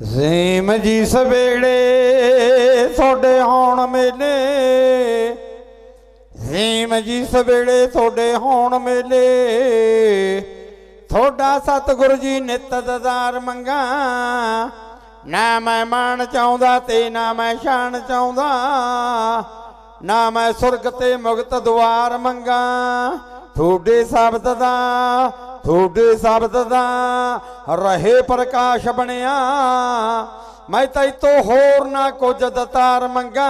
ਜ਼ੀਮ ਜੀ ਸਵੇੜੇ ਤੁਹਾਡੇ ਆਉਣ ਮੇਲੇ। ਜ਼ੀਮ ਜੀ ਸਵੇੜੇ ਤੁਹਾਡੇ ਹੋਣ ਮੇਲੇ। ਤੁਹਾਡਾ ਸਤਿਗੁਰੂ ਜੀ ਨਿਤ ਦਦਾਰ ਮੰਗਾ। ਨਾ ਮੈਂ ਮਾਣ ਚਾਹੁੰਦਾ ਤੇ ਨਾ ਮੈਂ ਸ਼ਾਨ ਚਾਹੁੰਦਾ। ਨਾ ਮੈਂ ਸੁਰਗ ਤੇ ਮੁਕਤ ਦੁਆਰ ਮੰਗਾ। ਤੁਹਾਡੇ ਸ਼ਬਦ ਦਾ ਤੁਹਾਡੇ ਸ਼ਬਦ ਦਾ ਰਹੇ ਪ੍ਰਕਾਸ਼ ਬਣਿਆ। ਮੈਂ ਤੈਤੋਂ ਹੋਰ ਨਾ ਕੁਝ ਦਤਾਰ ਮੰਗਾ।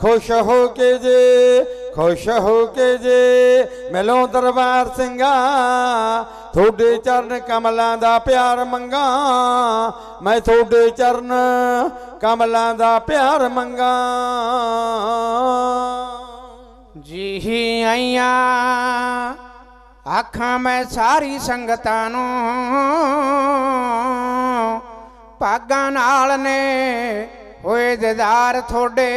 ਖੁਸ਼ ਹੋ ਕੇ ਜੇ, ਖੁਸ਼ ਹੋ ਕੇ ਜੇ ਮਿਲੋ ਦਰਬਾਰ ਸਿੰਘਾ। ਤੁਹਾਡੇ ਚਰਨ ਕਮਲਾਂ ਦਾ ਪਿਆਰ ਮੰਗਾ। ਮੈਂ ਤੁਹਾਡੇ ਚਰਨ ਕਮਲਾਂ ਦਾ ਪਿਆਰ ਮੰਗਾ। ਜੀ ਆਈਆਂ। ਆਖਾਂ ਮੈਂ ਸਾਰੀ ਸੰਗਤਾਂ ਨੂੰ, ਭਾਗਾਂ ਨਾਲ ਨੇ ਹੋਏ ਦਿਦਾਰ ਤੁਹਾਡੇ।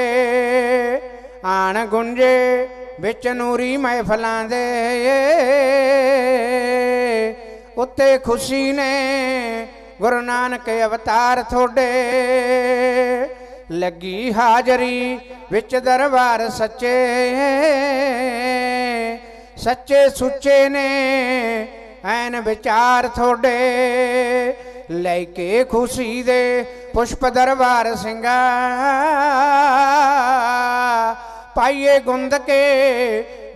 ਆਣ ਗੁੰਜੇ ਵਿੱਚ ਨੂਰੀ ਮਹਿਫਲਾਂ ਦੇ, ਉੱਤੇ ਖੁਸ਼ੀ ਨੇ ਗੁਰੂ ਨਾਨਕ ਅਵਤਾਰ ਤੁਹਾਡੇ। ਲੱਗੀ ਹਾਜ਼ਰੀ ਵਿੱਚ ਦਰਬਾਰ ਸੱਚੇ। ਸੱਚੇ ਸੁੱਚੇ ਨੇ, ਐਨ ਵਿਚਾਰ ਤੁਹਾਡੇ। ਲੈ ਕੇ ਖੁਸ਼ੀ ਦੇ ਪੁਸ਼ਪ ਦਰਬਾਰ ਸਿੰਘਾ। ਪਾਈਏ ਗੁੰਦ ਕੇ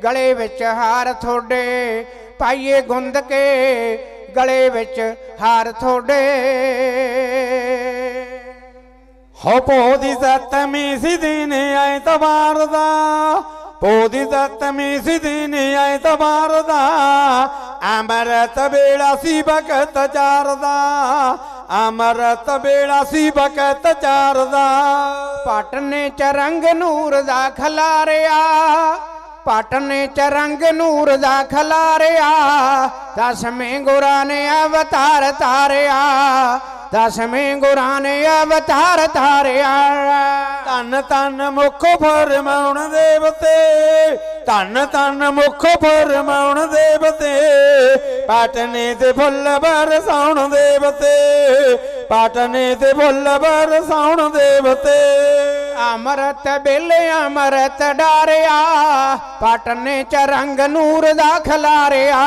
ਗਲੇ ਵਿੱਚ ਹਾਰ ਤੁਹਾਡੇ। ਪਾਈਏ ਗੁੰਦ ਕੇ ਗਲੇ ਵਿੱਚ ਹਾਰ ਤੁਹਾਡੇ। ਹੋ ਪੋਦੀ ਸਤਮੀ ਸਿਦਿਨ ਐਤਵਾਰ ਦਾ ਪੋਦੀ ਸਤਮੀ ਸਿਦਿਨ ਐਤਵਾਰ ਦਾ ਅਮਰਤ ਵੇਲਾ ਸੀ ਬਖਤ ਚਾਰ ਦਾ ਅਮਰਤ ਵੇਲਾ ਸੀ ਬਕਤ ਚਾਰਦਾ। ਪਾਟਨੇ ਚ ਰੰਗ ਨੂਰ ਦਾ ਖਲਾਰਿਆ ਪਾਟਨੇ ਚ ਰੰਗ ਨੂਰ ਦਾ ਖਲਾਰਿਆ ਦਸਵੇਂ ਗੁਰਾਂ ਨੇ ਅਵਤਾਰ ਤਾਰਿਆ ਦਸਵੇਂ ਗੁਰਾਂ ਨੇ ਅਵਤਾਰ ਤਾਰਿਆ ਧੰਨ ਧੰਨ ਮੁਖ ਫਰਮਾਉਣ ਦੇਵਤੇ, ਧੰਨ ਧੰਨ ਮੁਖ ਫਰਮਾਉਣ ਦੇਵਤੇ, ਪਾਟਨੇ ਤੇ ਫੁੱਲ ਬਰਸਾਉਣ ਦੇਵਤੇ, ਪਾਟਨੇ ਤੇ ਫੁੱਲ ਬਰਸਾਉਣ ਦੇਵਤੇ। ਅਮਰਤ ਬਿਲੇ ਅਮਰਤ ਡਾਰਿਆ। ਪਾਟਨੇ ਚ ਰੰਗ ਨੂਰ ਦਾ ਖਲਾਰਿਆ।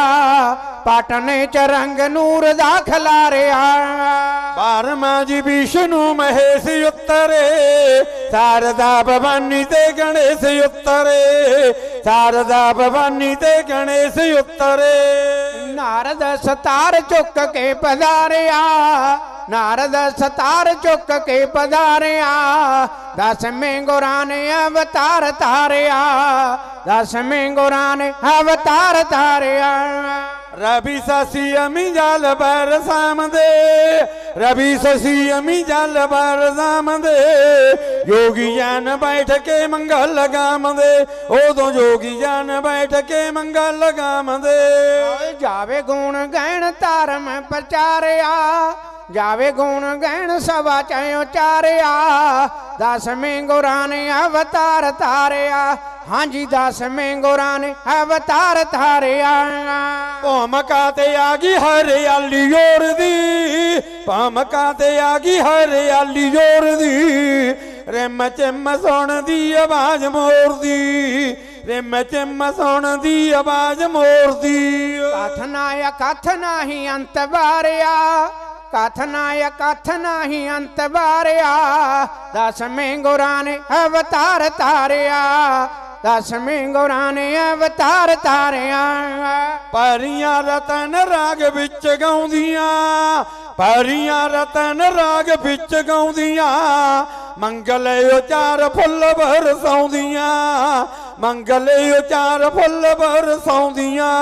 ਪਾਟਨੇ ਚ ਰੰਗ ਨੂਰ ਦਾ ਖਲਾਰਿਆ। ਬਾਰਮਾ ਜੀ ਵਿਸ਼ਨੂੰ ਮਹੇਸ਼ ਉਤਰੇ। ਸਾਰਦਾ ਭਵਾਨੀ ਤੇ ਗਣੇਸ਼ ਉਤਰੇ। ਸਾਰਦਾ ਭਵਾਨੀ ਤੇ ਗਣੇਸ਼ ਉਤਰੇ। ਨਾਰਦ ਸਤਾਰ ਚੁੱਕ ਕੇ ਪਧਾਰਿਆ। ਨਾਰਦ ਸਤਾਰ ਚੁੱਕ ਕੇ ਪਧਾਰਿਆ। ਦਸਵੇਂ ਗੁਰਾਂ ਨੇ ਅਵਤਾਰ ਧਾਰਿਆ। ਦਸਵੇਂ ਗੁਰਾਂ ਨੇ ਅਵਤਾਰ ਧਾਰਿਆ। ਰਵੀ ਸਸੀ ਅਮੀ ਜਲ ਬਰ ਸਾਮਦੇ ਰਵੀ ਸਸੀ ਅਮੀ ਜਲ ਬਰ ਸਾਮਦੇ ਯੋਗੀ ਜਨ ਬੈਠ ਕੇ ਮੰਗਲ ਲਗਾਮਦੇ ਉਦੋਂ ਯੋਗੀ ਜਨ ਬੈਠ ਕੇ ਮੰਗਲ ਲਗਾਮਦੇ ਓਏ ਜਾਵੇ ਗੁਣ ਗਹਿਣ ਧਰਮ ਪ੍ਰਚਾਰਿਆ, ਜਾਵੇ ਗੁਣ ਗਹਿਣ ਸਵਾ ਚ ਉਚਾਰਿਆ, ਦਸਵੇਂ ਗੁਰਾਂ ਨੇ ਅਵਤਾਰ ਧਾਰਿਆ। ਹਾਂਜੀ ਦਸਵੇਂ ਗੁਰਾਂ ਨੇ ਅਵਤਾਰ ਧਾਰਿਆ। ਭੂਮਕਾ ਤੇ ਆ ਗਈ ਹਰਿਆਲੀ ਜੋਰ ਦੀ ਭੂਮਕਾ ਤੇ ਆ ਗਈ ਹਰਿਆਲੀ ਜੋਰ ਦੀ। ਰਿਮ ਚਿਮ ਸੁਣ ਦੀ ਆਵਾਜ਼ ਮੋਰ ਦੀ ਰਿਮ ਚਿਮ ਸੁਣ ਦੀ ਆਵਾਜ਼ ਮੋਰ ਦੀ। ਕਥਨਾ ਕਥ ਨਹੀਂ ਅੰਤ ਬਾਰਿਆ ਕਥਨਾ ਕਥ ਨਹੀਂ ਅੰਤ ਬਾਰਿਆ ਦਸਵੇਂ ਗੁਰਾਂ ਨੇ ਅਵਤਾਰ ਧਾਰਿਆ। ਦਸਵੇਂ ਗੁਰਾਂ ਨੇ ਅਵਤਾਰ ਧਾਰਿਆ ਪਰੀਆਂ ਰਤਨ ਰਾਗ ਵਿੱਚ ਗਾਉਂਦੀਆਂ ਪਰੀਆਂ ਰਤਨ ਰਾਗ ਵਿੱਚ ਗਾਉਂਦੀਆਂ ਮੰਗਲ ਉਚਾਰ ਫੁੱਲ ਬਰਸਾਉਂਦੀਆਂ ਮੰਗਲ ਉਚਾਰ ਫੁੱਲ ਬਰਸਾਉਂਦੀਆਂ।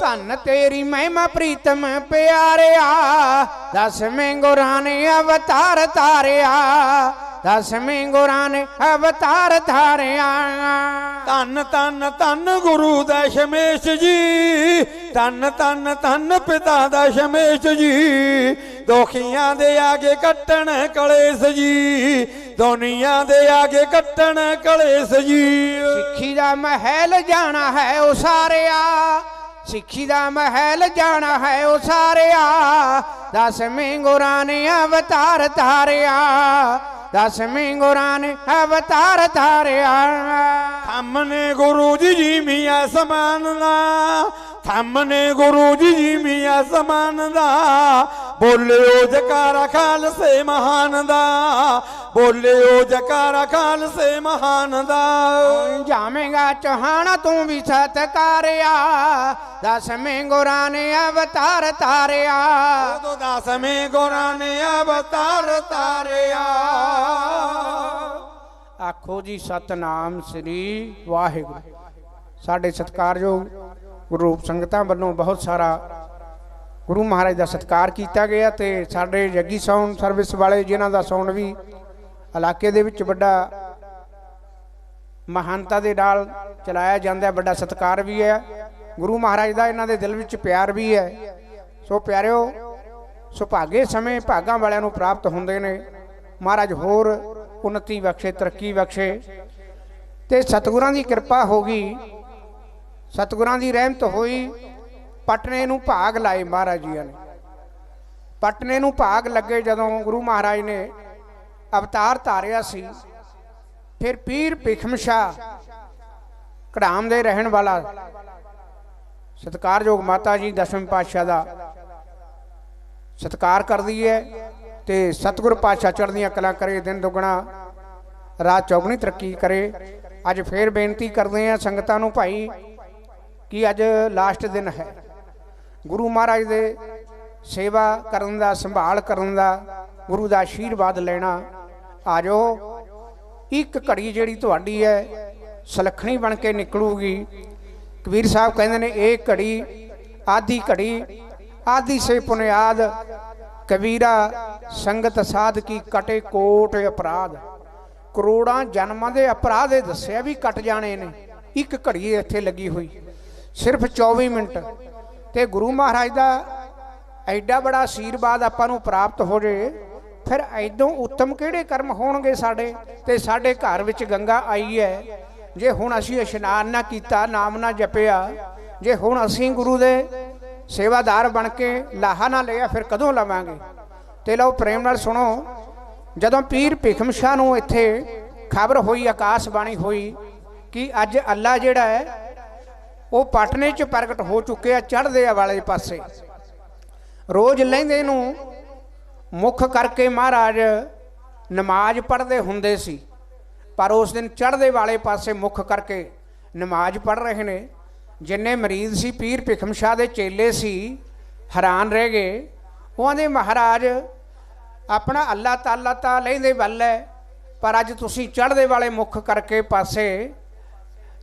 ਧੰਨ ਤੇਰੀ ਮਹਿਮਾ ਪ੍ਰੀਤਮ ਪਿਆਰਿਆ ਦਸਵੇਂ ਗੁਰਾਂ ਨੇ ਅਵਤਾਰ ਧਾਰਿਆ ਦਸਵੇਂ ਗੁਰਾਂ ਨੇ ਅਵਤਾਰ ਧਾਰਿਆ। ਧੰਨ ਧੰਨ ਧੰਨ ਗੁਰੂ ਦਸ਼ਮੇਸ਼ ਜੀ। ਧੰਨ ਧੰਨ ਧੰਨ ਪਿਤਾ ਦਸ਼ਮੇਸ਼ ਜੀ। ਦੋਖੀਆਂ ਦੇ ਆਗੇ ਕੱਟਣ ਕਲੇਸ਼ ਜੀ। ਦੁਨੀਆ ਦੇ ਆਗੇ ਕੱਟਣ ਕਲੇਸ਼ ਜੀ। ਸਿੱਖੀ ਦਾ ਮਹਿਲ ਜਾਣਾ ਹੈ ਉਸਾਰਿਆ ਸਿੱਖੀ ਦਾ ਮਹਿਲ ਜਾਣਾ ਹੈ ਉਸਾਰਿਆ ਦਸਵੇਂ ਗੁਰਾਂ ਨੇ ਅਵਤਾਰ ਧਾਰਿਆ। ਦਸਵੇਂ ਗੁਰਾਂ ਨੇ ਅਵਤਾਰ ਧਾਰਿਆ। ਥੰਮ ਨੇ ਗੁਰੂ ਜੀ ਜੀ ਮੀਆਂ ਸਮਾਨ ਦਾ ਥੰਮ ਗੁਰੂ ਜੀ ਜੀ ਮੀਆਂ ਸਮਾਨ ਦਾ ਬੋਲਿਓ ਜਕਾਰਾ ਖਾਲਸੇ ਮਹਾਨ ਦਾ ਬੋਲਿਓ ਜਕਾਰਾ ਖਾਲਸੇ ਮਹਾਨ ਦਾ। ਜਾਵੇਂਗਾ ਚਹਾਣਾ ਤੂੰ ਵੀ ਸਤਕਾਰਿਆ ਦਸਵੇਂ ਗੁਰਾਂ ਨੇ ਅਵਤਾਰ ਧਾਰਿਆ ਉਦੋਂ ਦਸਵੇਂ ਗੁਰਾਂ ਨੇ ਅਵਤਾਰ ਤਾਰਿਆ। ਆਖੋ ਜੀ ਸਤਨਾਮ ਸ੍ਰੀ ਵਾਹਿਗੁਰੂ। ਸਾਡੇ ਸਤਿਕਾਰਯੋਗ ਗੁਰੂ ਸੰਗਤਾਂ ਵੱਲੋਂ ਬਹੁਤ ਸਾਰਾ ਗੁਰੂ ਮਹਾਰਾਜ ਦਾ ਸਤਿਕਾਰ ਕੀਤਾ ਗਿਆ ਤੇ ਸਾਡੇ ਜੱਗੀ ਸਾਊਂਡ ਸਰਵਿਸ ਵਾਲੇ ਜਿਨ੍ਹਾਂ ਦਾ ਸਾਊਂਡ ਵੀ ਇਲਾਕੇ ਦੇ ਵਿੱਚ ਵੱਡਾ ਮਹਾਨਤਾ ਦੇ ਨਾਲ ਚਲਾਇਆ ਜਾਂਦਾ ਹੈ, ਵੱਡਾ ਸਤਿਕਾਰ ਵੀ ਹੈ। ਗੁਰੂ ਮਹਾਰਾਜ ਦਾ ਇਹਨਾਂ ਦੇ ਦਿਲ ਵਿੱਚ ਪਿਆਰ ਵੀ ਹੈ। ਸੋ ਪਿਆਰਿਓ, ਸੁਭਾਗੇ ਸਮੇਂ ਭਾਗਾਂ ਵਾਲਿਆਂ ਨੂੰ ਪ੍ਰਾਪਤ ਹੁੰਦੇ ਨੇ। ਮਹਾਰਾਜ ਹੋਰ ਉન્નਤੀ ਬਖਸ਼ੇ, ਤਰੱਕੀ ਬਖਸ਼ੇ। ਤੇ ਸਤਿਗੁਰਾਂ ਦੀ ਕਿਰਪਾ ਹੋ ਗਈ। ਸਤਿਗੁਰਾਂ ਦੀ ਰਹਿਮਤ ਹੋਈ। ਪਟਨੇ ਨੂੰ ਭਾਗ ਲਾਏ ਮਹਾਰਾਜ ਜੀ ਨੇ। ਪਟਨੇ ਨੂੰ ਭਾਗ ਲੱਗੇ ਜਦੋਂ ਗੁਰੂ ਮਹਾਰਾਜ ਨੇ ਅਵਤਾਰ ਧਾਰਿਆ ਸੀ, ਫਿਰ ਪੀਰ ਭਿਖਮਸ਼ਾ ਕੜਾਮ ਦੇ ਰਹਿਣ ਵਾਲਾ ਸਤਿਕਾਰਯੋਗ ਮਾਤਾ ਜੀ ਦਸਵੇਂ ਪਾਤਸ਼ਾਹ ਦਾ ਸਤਿਕਾਰ ਕਰਦੀ ਹੈ ਤੇ ਸਤਿਗੁਰ ਪਾਤਸ਼ਾਹ ਚੜ੍ਹਦੀਆਂ ਕਲਾ ਕਰੇ, ਦਿਨ ਦੁਗਣਾ ਰਾਤ ਚੌਗਣੀ ਤਰੱਕੀ ਕਰੇ। ਅੱਜ ਫੇਰ ਬੇਨਤੀ ਕਰਦੇ ਆ ਸੰਗਤਾਂ ਨੂੰ ਭਾਈ, ਕਿ ਅੱਜ ਲਾਸਟ ਦਿਨ ਹੈ। ਗੁਰੂ ਮਹਾਰਾਜ ਦੇ ਸੇਵਾ ਕਰਨ ਦਾ, ਸੰਭਾਲ ਕਰਨ ਦਾ, ਗੁਰੂ ਦਾ ਆਸ਼ੀਰਵਾਦ ਲੈਣਾ। ਆ ਜਾਓ। ਇੱਕ ਘੜੀ ਜਿਹੜੀ ਤੁਹਾਡੀ ਹੈ, ਸਲਖਣੀ ਬਣ ਕੇ ਨਿਕਲੂਗੀ। ਕਬੀਰ ਸਾਹਿਬ ਕਹਿੰਦੇ ਨੇ, ਇਹ ਘੜੀ, ਆਦੀ ਘੜੀ, ਆਦੀ ਸੇ ਪੁਨਿਆਦ, ਕਬੀਰਾ, ਸੰਗਤ ਸਾਧ ਕੀ ਕਟੇ ਕੋਟ ਅਪਰਾਧ। ਕਰੋੜਾਂ ਜਨਮਾਂ ਦੇ ਅਪਰਾਧ ਇਹ ਦੱਸਿਆ ਵੀ ਕੱਟ ਜਾਣੇ ਨੇ। ਇੱਕ ਘੜੀ ਇੱਥੇ ਲੱਗੀ ਹੋਈ। ਸਿਰਫ 24 ਮਿੰਟ। ਤੇ ਗੁਰੂ ਮਹਾਰਾਜ ਦਾ ਐਡਾ ਬੜਾ ਆਸ਼ੀਰਵਾਦ ਆਪਾਂ ਨੂੰ ਪ੍ਰਾਪਤ ਹੋ ਜੇ, ਫਿਰ ਐਦੋਂ ਉੱਤਮ ਕਿਹੜੇ ਕਰਮ ਹੋਣਗੇ ਸਾਡੇ? ਤੇ ਸਾਡੇ ਘਰ ਵਿੱਚ ਗੰਗਾ ਆਈ ਹੈ। ਜੇ ਹੁਣ ਅਸੀਂ ਇਸ਼ਨਾਨ ਨਾ ਕੀਤਾ, ਨਾਮ ਨਾ ਜਪਿਆ, ਜੇ ਹੁਣ ਅਸੀਂ ਗੁਰੂ ਦੇ ਸੇਵਾਦਾਰ ਬਣ ਕੇ ਲਾਹਾ ਨਾ ਲਿਆ, ਫਿਰ ਕਦੋਂ ਲਵਾਂਗੇ? ਤੇ ਲਓ, ਪ੍ਰੇਮ ਨਾਲ ਸੁਣੋ, ਜਦੋਂ ਪੀਰ ਭਿਖਮ ਸ਼ਾਹ ਨੂੰ ਇੱਥੇ ਖਬਰ ਹੋਈ ਆਕਾਸ਼ ਬਾਣੀ ਹੋਈ, ਕਿ ਅੱਜ ਅੱਲਾ ਜਿਹੜਾ ਹੈ ਉਹ ਪਟਨੇ 'ਚ ਪ੍ਰਗਟ ਹੋ ਚੁੱਕੇ ਆ, ਚੜ੍ਹਦੇ ਵਾਲੇ ਪਾਸੇ। ਰੋਜ਼ ਲੈਂਦੇ ਨੂੰ ਮੁੱਖ ਕਰਕੇ ਮਹਾਰਾਜ ਨਮਾਜ਼ ਪੜ੍ਹਦੇ ਹੁੰਦੇ ਸੀ, ਪਰ ਉਸ ਦਿਨ ਚੜ੍ਹਦੇ ਵਾਲੇ ਪਾਸੇ ਮੁੱਖ ਕਰਕੇ ਨਮਾਜ਼ ਪੜ੍ਹ ਰਹੇ ਨੇ। ਜਿੰਨੇ ਮਰੀਜ਼ ਸੀ, ਪੀਰ ਭਿਖਮ ਸ਼ਾਹ ਦੇ ਚੇਲੇ ਸੀ, ਹੈਰਾਨ ਰਹਿ ਗਏ। ਉਹਨਾਂ ਦੇ ਮਹਾਰਾਜ, ਆਪਣਾ ਅੱਲਾ ਤਾਲਾ ਤਾਂ ਲੈਂਦੇ ਵੱਲ ਹੈ ਪਰ ਅੱਜ ਤੁਸੀਂ ਚੜ੍ਹਦੇ ਵਾਲੇ ਮੁੱਖ ਕਰਕੇ ਪਾਸੇ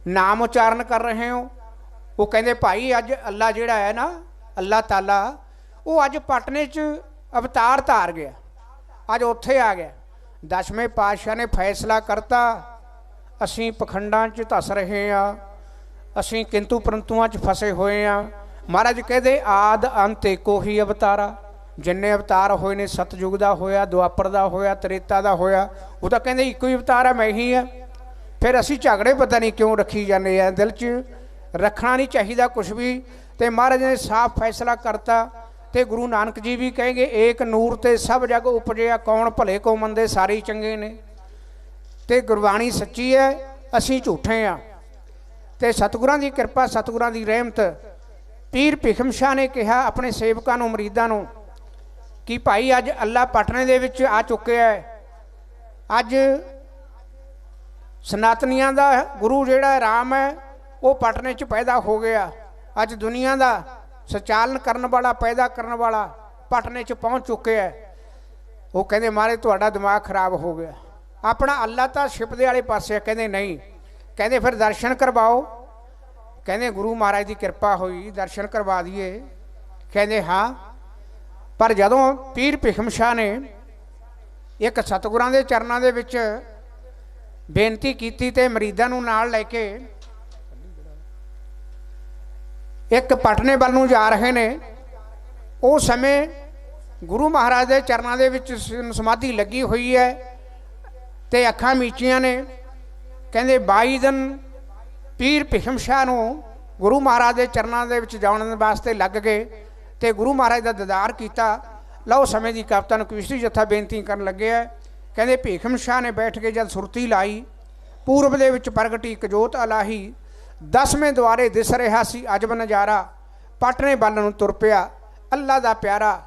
ਨਾਮ ਉਚਾਰਨ ਕਰ ਰਹੇ ਹੋ ਉਹ ਕਹਿੰਦੇ ਭਾਈ ਅੱਜ ਅੱਲਾ ਜਿਹੜਾ ਹੈ ਨਾ, ਅੱਲਾ ਤਾਲਾ, ਉਹ ਅੱਜ ਪਟਨੇ 'ਚ ਅਵਤਾਰ ਧਾਰ ਗਿਆ। ਅੱਜ ਉੱਥੇ ਆ ਗਿਆ। ਦਸਵੇਂ ਪਾਤਸ਼ਾਹ ਨੇ ਫੈਸਲਾ ਕਰਤਾ, ਅਸੀਂ ਪਖੰਡਾਂ 'ਚ ਧਸ ਰਹੇ ਆ, ਅਸੀਂ ਕਿੰਤੂ ਪਰੰਤੂਆਂ 'ਚ ਫਸੇ ਹੋਏ ਆ। ਮਹਾਰਾਜ ਕਹਿੰਦੇ, ਆਦ ਅੰਤ ਇੱਕੋ ਹੀ ਅਵਤਾਰਾ। ਜਿੰਨੇ ਅਵਤਾਰ ਹੋਏ ਨੇ ਸਤਜੁਗ ਦਾ ਹੋਇਆ, ਦੁਆਪਰ ਦਾ ਹੋਇਆ, ਤ੍ਰੇਤਾ ਦਾ ਹੋਇਆ, ਉਹ ਤਾਂ ਕਹਿੰਦੇ ਇੱਕੋ ਹੀ ਅਵਤਾਰ ਆ ਮੈਂ ਹੀ ਆ ਫਿਰ ਅਸੀਂ ਝਗੜੇ ਪਤਾ ਨਹੀਂ ਕਿਉਂ ਰੱਖੀ ਜਾਂਦੇ ਆ ਦਿਲ 'ਚ। ਰੱਖਣਾ ਨਹੀਂ ਚਾਹੀਦਾ ਕੁਝ ਵੀ। ਤੇ ਮਹਾਰਾਜ ਨੇ ਸਾਫ਼ ਫੈਸਲਾ ਕਰਤਾ ਤੇ ਗੁਰੂ ਨਾਨਕ ਜੀ ਵੀ ਕਹੇਗੇ, ਏਕ ਨੂਰ ਤੇ ਸਭ ਜਗ ਉਪਜਿਆ, ਕੌਣ ਭਲੇ ਕੋ ਮੰਦੇ ਸਾਰੇ ਹੀ ਚੰਗੇ ਨੇ। ਤੇ ਗੁਰਬਾਣੀ ਸੱਚੀ ਹੈ, ਅਸੀਂ ਝੂਠੇ ਆ ਤੇ ਸਤਿਗੁਰਾਂ ਦੀ ਕਿਰਪਾ, ਸਤਿਗੁਰਾਂ ਦੀ ਰਹਿਮਤ, ਪੀਰ ਭਿਖਮ ਸ਼ਾਹ ਨੇ ਕਿਹਾ ਆਪਣੇ ਸੇਵਕਾਂ ਨੂੰ, ਮਰੀਦਾਂ ਨੂੰ, ਕਿ ਭਾਈ ਅੱਜ ਅੱਲਾ ਪਟਨੇ ਦੇ ਵਿੱਚ ਆ ਚੁੱਕਿਆ ਹੈ। ਅੱਜ ਸਨਾਤਨੀਆਂ ਦਾ ਗੁਰੂ ਜਿਹੜਾ ਰਾਮ ਹੈ ਉਹ ਪਟਨੇ 'ਚ ਪੈਦਾ ਹੋ ਗਿਆ। ਅੱਜ ਦੁਨੀਆ ਦਾ ਸੰਚਾਲਨ ਕਰਨ ਵਾਲਾ, ਪੈਦਾ ਕਰਨ ਵਾਲਾ ਪਟਨੇ 'ਚ ਪਹੁੰਚ ਚੁੱਕਿਆ ਹੈ। ਉਹ ਕਹਿੰਦੇ, ਮਾਰੇ, ਤੁਹਾਡਾ ਦਿਮਾਗ ਖਰਾਬ ਹੋ ਗਿਆ। ਆਪਣਾ ਅੱਲਾ ਤਾਂ ਛਿਪਦੇ ਵਾਲੇ ਪਾਸੇ ਕਹਿੰਦੇ, ਨਹੀਂ। ਕਹਿੰਦੇ, ਫਿਰ ਦਰਸ਼ਨ ਕਰਵਾਓ। ਕਹਿੰਦੇ, ਗੁਰੂ ਮਹਾਰਾਜ ਦੀ ਕਿਰਪਾ ਹੋਈ, ਦਰਸ਼ਨ ਕਰਵਾ ਦਈਏ। ਕਹਿੰਦੇ, ਹਾਂ। ਪਰ ਜਦੋਂ ਪੀਰ ਭਿਖਮ ਸ਼ਾਹ ਨੇ ਇੱਕ ਸਤਿਗੁਰਾਂ ਦੇ ਚਰਨਾਂ ਦੇ ਵਿੱਚ ਬੇਨਤੀ ਕੀਤੀ ਤੇ ਮਰੀਦਾਂ ਨੂੰ ਨਾਲ ਲੈ ਕੇ ਇੱਕ ਪਟਨੇ ਵੱਲ ਨੂੰ ਜਾ ਰਹੇ ਨੇ। ਉਹ ਸਮੇਂ ਗੁਰੂ ਮਹਾਰਾਜ ਦੇ ਚਰਨਾਂ ਦੇ ਵਿੱਚ ਸਮਾਧੀ ਲੱਗੀ ਹੋਈ ਹੈ ਤੇ ਅੱਖਾਂ ਮੀਚੀਆਂ ਨੇ। ਕਹਿੰਦੇ 22 ਦਿਨ ਪੀਰ ਭਿਖਮ ਸ਼ਾਹ ਨੂੰ ਗੁਰੂ ਮਹਾਰਾਜ ਦੇ ਚਰਨਾਂ ਦੇ ਵਿੱਚ ਜਾਣ ਦੇ ਵਾਸਤੇ ਲੱਗ ਗਏ ਤੇ ਗੁਰੂ ਮਹਾਰਾਜ ਦਾ ਦੀਦਾਰ ਕੀਤਾ। ਲਓ ਸਮੇਂ ਦੀ ਕਵਿਤਾ ਨੂੰ ਕੁਸ਼ਤੀ ਜੱਥਾ ਬੇਨਤੀ ਕਰਨ ਲੱਗਿਆ ਹੈ। ਕਹਿੰਦੇ ਭੀਖਮ ਸ਼ਾਹ ਨੇ ਬੈਠ ਕੇ ਜਦ ਸੁਰਤੀ ਲਾਈ, ਪੂਰਬ ਦੇ ਵਿੱਚ ਪ੍ਰਗਟੀ ਇੱਕ ਜੋਤ ਅਲਾਹੀ ਦਸਵੇਂ ਦੁਆਰੇ ਦਿਸ ਰਿਹਾ ਸੀ ਅਜਬ ਨਜ਼ਾਰਾ ਪਟਨੇ ਵੱਲ ਨੂੰ ਤੁਰ ਪਿਆ। ਅੱਲਾ ਦਾ ਪਿਆਰਾ